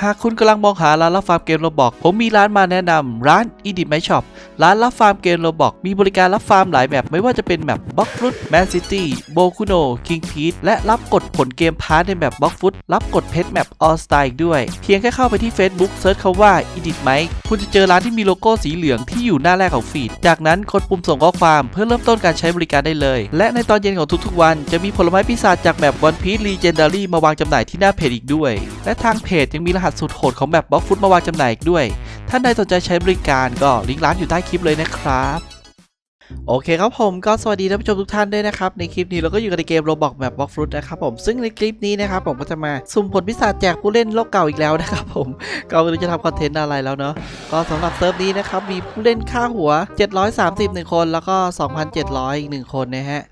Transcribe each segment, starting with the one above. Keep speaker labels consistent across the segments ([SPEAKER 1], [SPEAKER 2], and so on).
[SPEAKER 1] หากคุณกำลังมองหาร้านรับฟาร์มเกมโรบอกผมมีร้านมาแนะนำร้าน e d i t My Shop ร้านรับฟาร์มเกมโรบอกมีบริการรับฟาร์มหลายแบบไม่ว่าจะเป็นแบบบล็อกฟุตแมนซิตี้โบคุโนคิงพีทและรับกดผลเกมพาร์ทในแบบบล็อกฟุตรับกดเพชรแมปออสไตล์ด้วย เพียงแค่เข้าไปที่ Facebook เซิร์ชคำว่า e d i t My คุณจะเจอร้านที่มีโลโก้สีเหลืองที่อยู่หน้าแรกของฟีดจากนั้นกดปุ่มส่งข้อความเพื่อเริ่มต้นการใช้บริการได้เลย และในตอนเย็นของทุกๆ วันจะมีผลไม้ปีศาจจากแบบวันพีซรีเจนดารี่มาวางจำหน่ายที่หน้าเพจอีกด้วย และทางเพจยังมีรหัสสุดโหดของแบบบล็อกฟุตมาวางจำหน่ายอีกด้วย ท่านใดสนใจใช้บริการก็ลิงก์ร้านอยู่ใต้คลิปเลยนะครับโอเคครับผมก็สวัสดีท่านผู้ชมทุกท่านด้วยนะครับ ในคลิปนี้เราก็อยู่กันในเกมโรบอกแบบบล็อกฟุตนะครับผมซึ่งในคลิปนี้นะครับผมก็จะมาสุ่มผลพิศาจแจกผู้เล่นโลกเก่าอีกแล้วนะครับผมก็ไม่รู้จะทำคอนเทนต์อะไรแล้วเนาะก็สำหรับเซิร์ฟนี้นะครับมีผู้เล่นค่าหัว 730หนึ่งคนแล้วก็ 2,700 อีกหนึ่งคนนะฮะ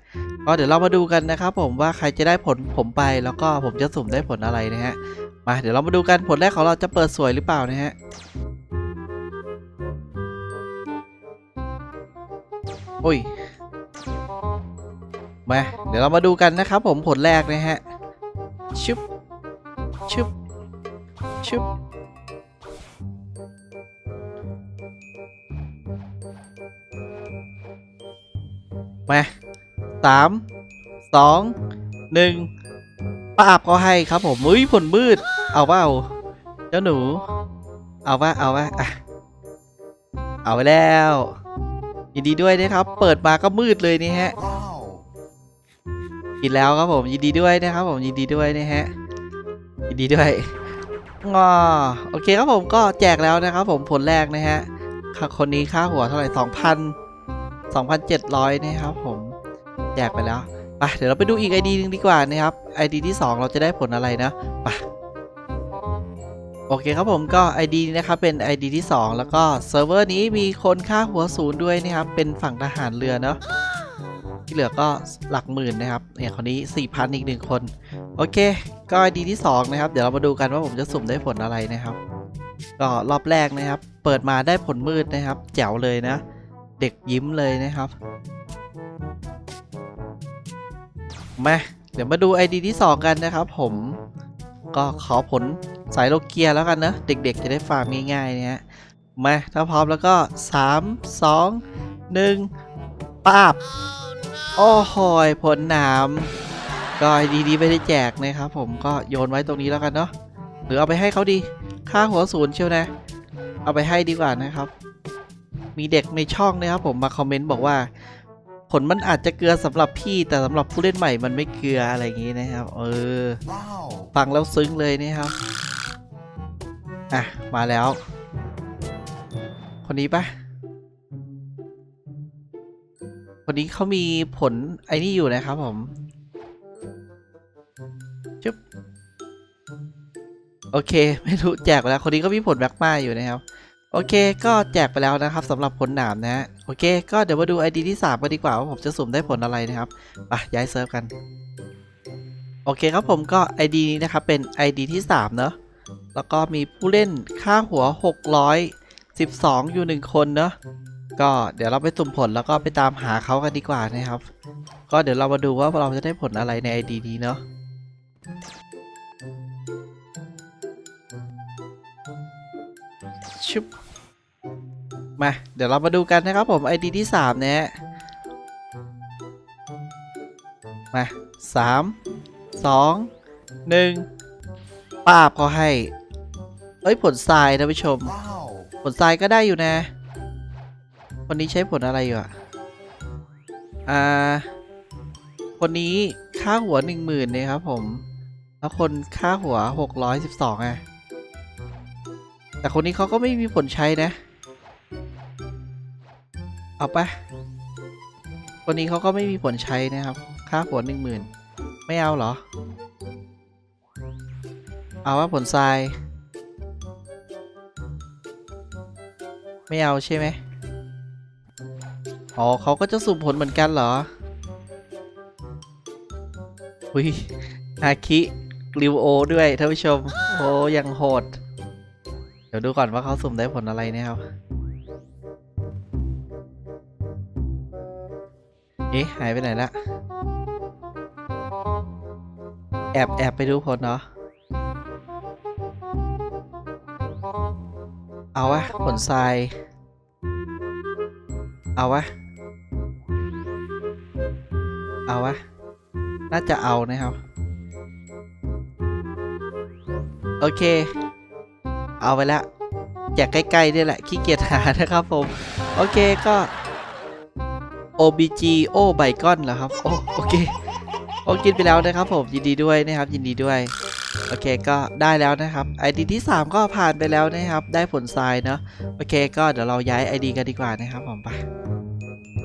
[SPEAKER 1] ก็เดี๋ยวเรามาดูกันนะครับผมว่าใครจะได้ผลผมไปแล้วก็ผมจะสุ่มได้ผลอะไรนะฮะ มาเดี๋ยวเรามาดูกันผลแรกของเราจะเปิดสวยหรือเปล่านะฮะโอ้ยมาเดี๋ยวเรามาดูกันนะครับผมผลแรกนะฮะชึบชึบชึบมาสามสองหนึ่ง ป้าบก็ให้ครับผมอุ้ยผลมืด เอาเปล่าเจ้าหนู เอาว่าเอาว่าอะเอาไปแล้วยินดีด้วยนะครับ เปิดมาก็มืดเลยนี่ฮะกินแล้วครับผมยินดีด้วยนะครับ ผมยินดีด้วยนะฮะยินดีด้วยงอโอเคครับผมก็แจกแล้วนะครับ ผมผลแรกนะฮะคนนี้ค่าหัวเท่าไหร่สองพันสองพันเจ็ดร้อยนะครับผมแจกไปแล้ว ปเดี๋ยวเราไปดูอีกไอดีนึงดีกว่านะครับไอดีที่สองเราจะได้ผลอะไรนะไปโอเคครับผมก็ ID นี้นะครับเป็น ID ที่ 2 แล้วก็เซิร์ฟเวอร์นี้มีคนค่าหัวศูนย์ด้วยนะครับเป็นฝั่งทหารเรือเนาะที่เหลือก็หลักหมื่นนะครับเนี่ยคนนี้ 4,000 อีกหนึ่งคน โอเค ก็ดีที่ 2 นะครับ เดี๋ยวเรามาดูกันว่าผมจะสุ่มได้ผลอะไรนะครับ ก็รอบแรกนะครับ เปิดมาได้ผลมืดนะครับ แจ๋วเลยนะ เด็กยิ้มเลยนะครับ มาเดี๋ยวมาดู ID ที่ 2 กันนะครับผมก็ขอผลสายโลเกียแล้วกันนะ เด็กๆ จะได้ฟาร์มง่ายๆเนะฮะมาถ้าพร้อมแล้วก็ 3 2 1ปาบโอ้โหยผลหนามก็ดีๆไม่ได้แจกนะครับผมก็โยนไว้ตรงนี้แล้วกันเนาะหรือเอาไปให้เขาดี ค่าหัวศูนย์เชียวนะ เอาไปให้ดีกว่านะครับ มีเด็กในช่องนะครับผมมาคอมเมนต์บอกว่า ผลมันอาจจะเกลือสำหรับพี่แต่สำหรับผู้เล่นใหม่มันไม่เกลืออะไรอย่างนี้นะครับ เออฟังแล้วซึ้งเลยนะครับอะมาแล้ว คนนี้ปะคนนี้เขามีผลไอ้นี่อยู่นะครับผมจุ๊บโอเค ไม่รู้แจกแล้วคนนี้ก็มีผลแบ็กมาอยู่นะครับ โอเค ก็แจกไปแล้วนะครับสำหรับผลหนามนะฮะโอเค ก็เดี๋ยวมาดู ID ที่ 3 กันดีกว่าว่าผมจะสุ่มได้ผลอะไรนะครับไปย้ายเซิร์ฟกัน โอเคครับผมก็ ID นี้นะครับเป็น ID ที่3เนอะแล้วก็มีผู้เล่นค่าหัว 612 อยู่ 1 คนเนอะก็เดี๋ยวเราไปสุ่มผลแล้วก็ไปตามหาเขากันดีกว่านะครับ ก็เดี๋ยวเรามาดูว่าเราจะได้ผลอะไรใน ID นี้เนาะชุบ มา เดี๋ยวเรามาดูกันนะครับผม ID ที่ 3 นะฮะ มาสามสองหนึ่งป้าบเขาให้ เอ้ย ผลทรายนะผู้ชม ผลทรายก็ได้อยู่นะ คนนี้ใช้ผลอะไรอยู่อะ อ่า คนนี้ค่าหัวหนึ่งหมื่นเนี่ยครับผม แล้วคนค่าหัวหกร้อยสิบสองอะแต่คนนี้เขาก็ไม่มีผลใช้นะ เอาปะคนนี้เขาก็ไม่มีผลใช้นะครับ ค่าหัวหนึ่งหมื่นไม่เอาเหรอ เอาว่าผลทราย ไม่เอาใช่ไหมอ๋อเขาก็จะสุ่มผลเหมือนกันเหรออุ้ยอาคิริวโอด้วยท่านผู้ชม โอ้ยังโหด เดี๋ยวดูก่อนว่าเขาสุ่มได้ผลอะไรนะครับ เอ๊ะ หายไปไหนละ แอบแอบไปดูผลเนาะ เอาวะผลทราย เอาวะ เอาวะ น่าจะเอานะครับ โอเค เอาไปละแจกใกล้ๆนี่แหละขี้เกียจหานะครับผม โอเคก็ OBG โอไบกอนเหรอครับ โอ้โอเค โอ้กินไปแล้วนะครับผม ยินดีด้วยนะครับ ยินดีด้วย โอเคก็ได้แล้วนะครับ ID ที่ 3 ก็ผ่านไปแล้วนะครับ ได้ผลทรายเนาะ โอเค ก็เดี๋ยวเราย้าย ID กันดีกว่านะครับผมไป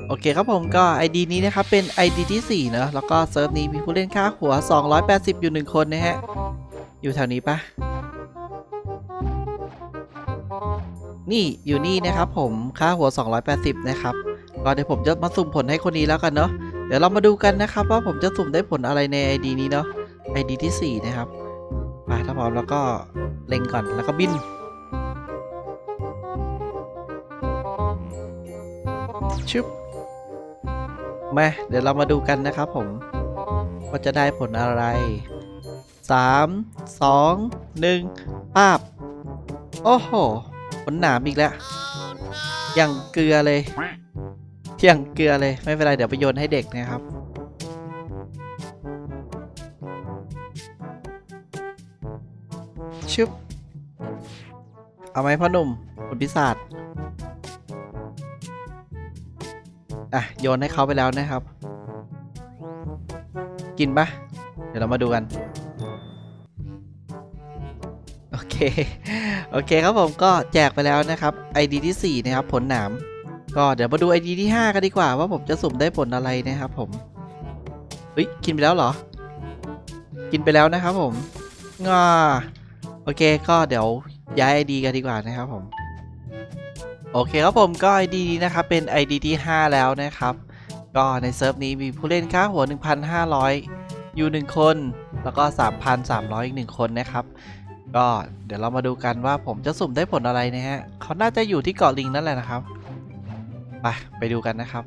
[SPEAKER 1] โอเคครับผมก็ ID นี้นะครับเป็น ID ที่4เนอะแล้วก็เซิร์ฟนี้มีผู้เล่นค่าหัว 280 อยู่ 1 คนนะฮะ อยู่แถวนี้ปะนี่อยู่นี่นะครับผมค่าหัว 280 นะครับ ก็เดี๋ยวผมจะมาสุ่มผลให้คนนี้แล้วกันเนาะเดี๋ยวเรามาดูกันนะครับว่าผมจะสุ่มได้ผลอะไรใน ID นี้เนาะ ID ที่ 4 นะครับมาถ้าพร้อมแล้วก็เล็งก่อนแล้วก็บินชึบมาเดี๋ยวเรามาดูกันนะครับผมว่าจะได้ผลอะไร 3 2 1ป้าบ โอ้โห ผลหนามอีกแล้ว อย่างเกลือเลย อย่างเกลือเลย ไม่เป็นไร เดี๋ยวไปโยนให้เด็กนะครับ ชึบ เอาไหมพ่อหนุ่มผลพิศาจอะ โยนให้เขาไปแล้วนะครับ กินปะเดี๋ยวเรามาดูกัน โอเค โอเคครับผมก็แจกไปแล้วนะครับ ID ที่ 4 นะครับ ผลหนาม ก็เดี๋ยวมาดู ID ที่ 5 กันดีกว่าว่าผมจะสุ่มได้ผลอะไรนะครับผมเฮ้ยกินไปแล้วเหรอ กินไปแล้วนะครับผมงาโอเคก็เดี๋ยวย้าย ID กันดีกว่านะครับผมโอเคครับผมก็ ID นี้นะครับเป็น ID ที่ 5 แล้วนะครับ ก็ในเซิร์ฟนี้มีผู้เล่นค่าหัว 1,500 อยู่ 1 คน แล้วก็ 3,300 อีก 1 คนนะครับ ก็เดี๋ยวเรามาดูกันว่าผมจะสุ่มได้ผลอะไรนะฮะเขาน่าจะอยู่ที่เกาะลิงนั่นแหละนะครับ ไปไปดูกันนะครับ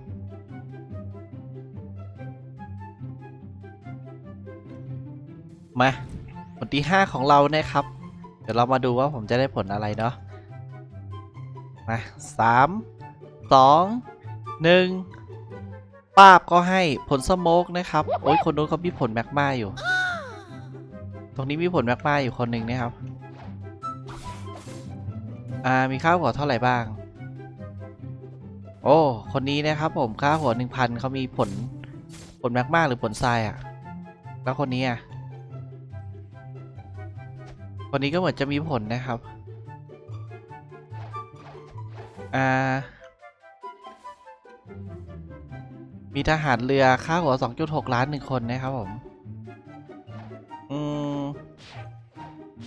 [SPEAKER 1] มาผลที่ 5 ของเรานะครับ เดี๋ยวเรามาดูว่าผมจะได้ผลอะไรเนาะมาสามสองหนึ่งป้าบก็ให้ผลสโมกนะครับ โอ้ยคนนู้นเขามีผลแมกมาอยู่ ตรงนี้มีผลแมกมาอยู่คนหนึ่งนะครับ อ่ามีค่าวหัวเท่าไหร่บ้าง โอ้ คนนี้นะครับผมค่าหัวหนึ่งพันเขามีผล ผลแมกมากหรือผลทรายอะ่ะ แล้วคนนี้อะ คนนี้ก็เหมือนจะมีผลนะครับ อ่า มีทหารเรือค่าหัว 2.6 ล้านหนึ่งคนนะครับผม อืม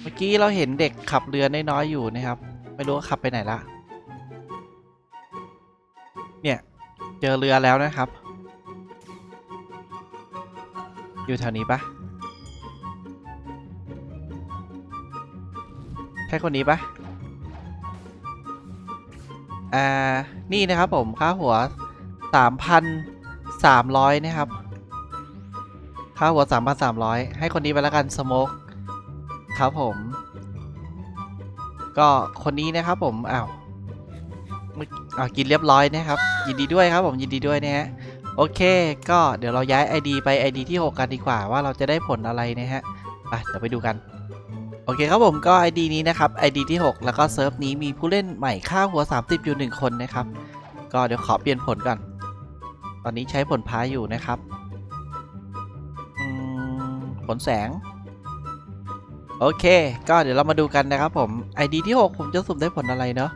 [SPEAKER 1] เมื่อกี้เราเห็นเด็กขับเรือน้อยๆอยู่นะครับ ไม่รู้ว่าขับไปไหนละ เจอเรือแล้วนะครับ อยู่แถวนี้ปะใช่คนนี้ปะอ่า นี่นะครับผม ค่าหัว 3,300 นะครับ ค่าหัว 3,300 ให้คนนี้ไปแล้วกันสโมกครับผม ก็คนนี้นะครับผม อ้าว ออ้ากินเรียบร้อยนะครับ ยินดีด้วยครับผมยินดีด้วยนะฮะโอเค ก็เดี๋ยวเราย้าย ID ไป ID ที่ 6 กันดีกว่าว่าเราจะได้ผลอะไรนะฮะไปเดี๋ยวไปดูกัน โอเคครับผมก็ ID นี้นะครับ ID ที่ 6 แล้วก็เซิร์ฟนี้มีผู้เล่นใหม่ค่าหัว 30 อยู่ 1 คนนะครับ ก็เดี๋ยวขอเปลี่ยนผลก่อน ตอนนี้ใช้ผลพาอยู่นะครับผลแสง โอเค ก็เดี๋ยวเรามาดูกันนะครับผม ID ที่ 6 ผมจะสุ่มได้ผลอะไรเนาะ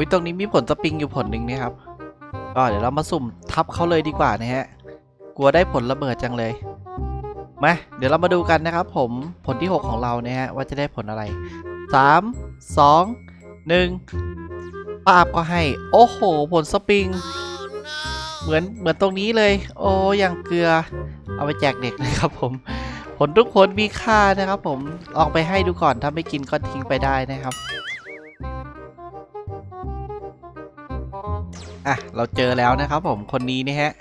[SPEAKER 1] อุ้ยตรงนี้มีผลสปริงอยู่ผลหนึ่งนะครับ ก็เดี๋ยวเรามาสุ่มทับเขาเลยดีกว่านะฮะ กลัวได้ผลระเบิดจังเลย มาเดี๋ยวเรามาดูกันนะครับ ผมผลที่ 6 ของเราเนี่ยฮะว่าจะได้ผลอะไร 3 2 1ปาบก็ให้ โอ้โห ผลสปริง เหมือนเหมือนตรงนี้เลย โอ้ยังเกลือ เอาไปแจกเด็กนะครับผมผลทุกผลมีค่านะครับ ผมลองไปให้ดูก่อนถ้าไม่กินก็ทิ้งไปได้นะครับ อะ เราเจอแล้วนะครับผมคนนี้นี่ฮะ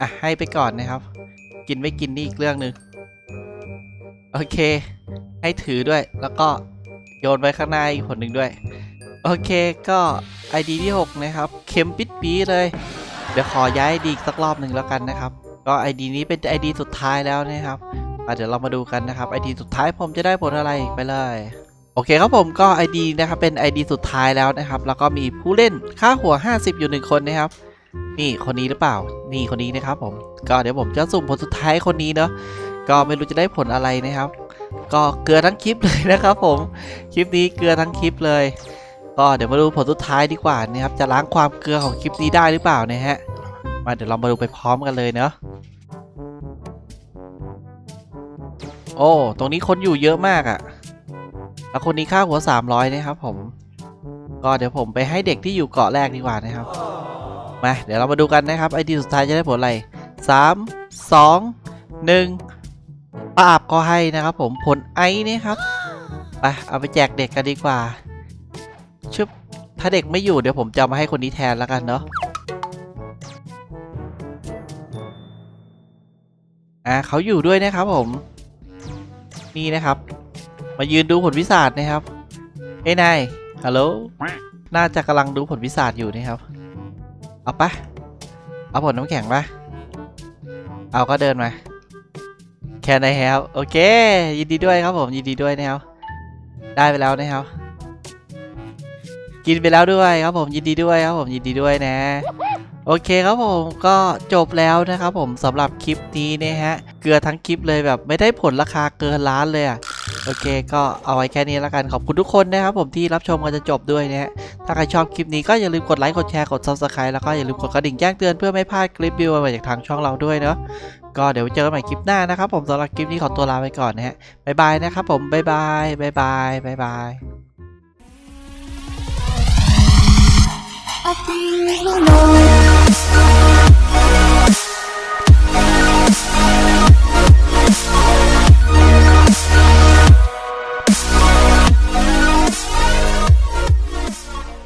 [SPEAKER 1] อะ ให้ไปก่อนนะครับ กินไม่กินนี่อีกเรื่องหนึ่งโอเค ให้ถือด้วย แล้วก็โยนไว้ข้างหน้าอีกคนหนึ่งด้วย โอเคก็ ID ที่ 6 นะครับ เข็มปิดปีเลย เดี๋ยวขอย้าย ID อีกสักรอบหนึ่งแล้วกันนะครับ ก็ ID นี้เป็น ID สุดท้ายแล้วนะครับเดี๋ยวเรามาดูกันนะครับ ID สุดท้ายผมจะได้ผลอะไรไปเลย โอเคครับผมก็ ID นะครับเป็น ID สุดท้ายแล้วนะครับ แล้วก็มีผู้เล่นค่าหัว 50 อยู่หนึ่งคนนะครับ นี่คนนี้หรือเปล่า นี่คนนี้นะครับผมก็เดี๋ยวผมจะสุ่มผลสุดท้ายคนนี้เนาะก็ไม่รู้จะได้ผลอะไรนะครับ ก็เกลือทั้งคลิปเลยนะครับผมคลิปนี้เกลือทั้งคลิปเลย ก็เดี๋ยวมาดูผลสุดท้ายดีกว่านะครับจะล้างความเกลือของคลิปนี้ได้หรือเปล่านะฮะมาเดี๋ยวเรามาดูไปพร้อมกันเลยเนาะโอ้ตรงนี้คนอยู่เยอะมากอะ่ะ แล้วคนนี้ค่าหัว 300 นะครับผม ก็เดี๋ยวผมไปให้เด็กที่อยู่เกาะแรกดีกว่านะครับ มา เดี๋ยวเรามาดูกันนะครับไอดีสุดท้ายจะได้ผลอะไร 3 2 1ปราบก็ให้นะครับผมผลไอนี่ครับ ไปเอาไปแจกเด็กกันดีกว่าชึบถ้าเด็กไม่อยู่เดี๋ยวผมจะมาให้คนนี้แทนแล้วกันเนาะอ่าเขาอยู่ด้วยนะครับผม นี่นะครับ มายืนดูผลวิสาทนะครับเอ้นายฮัลโหลน่าจะกำลังดูผลวิสาทอยู่นะครับ เอาปะเอาผลน้ำแข็งปะเอาก็เดินมาแค่ไหนแฮวโอเค ยินดีด้วยครับผมยินดีด้วยนะครับได้ไปแล้วนะครับ กินไปแล้วด้วยครับผมยินดีด้วยครับผมยินดีด้วยนะ โอเคครับผมก็จบแล้วนะครับผมสำหรับคลิปนี้นะฮะเกลือทั้งคลิปเลยแบบไม่ได้ผลราคาเกินล้านเลยอะ โอเค ก็เอาไว้แค่นี้แล้วกันขอบคุณทุกคนนะครับผมที่รับชมกันจะจบด้วยนะฮะถ้าใครชอบคลิปนี้ก็อย่าลืมกดไลค์กดแชร์กด subscribe แล้วก็อย่าลืมกดกระดิ่งแจ้งเตือนเพื่อไม่พลาดคลิปวิวใหม่จากทางช่องเราด้วยเนาะก็เดี๋ยวเจอกันใหม่คลิปหน้านะครับผมสำหรับคลิปนี้ขอตัวลาไปก่อนนะฮะบ๊ายบายนะครับผมบ๊ายบายบ๊ายบายบ๊ายบาย
[SPEAKER 2] I think you know.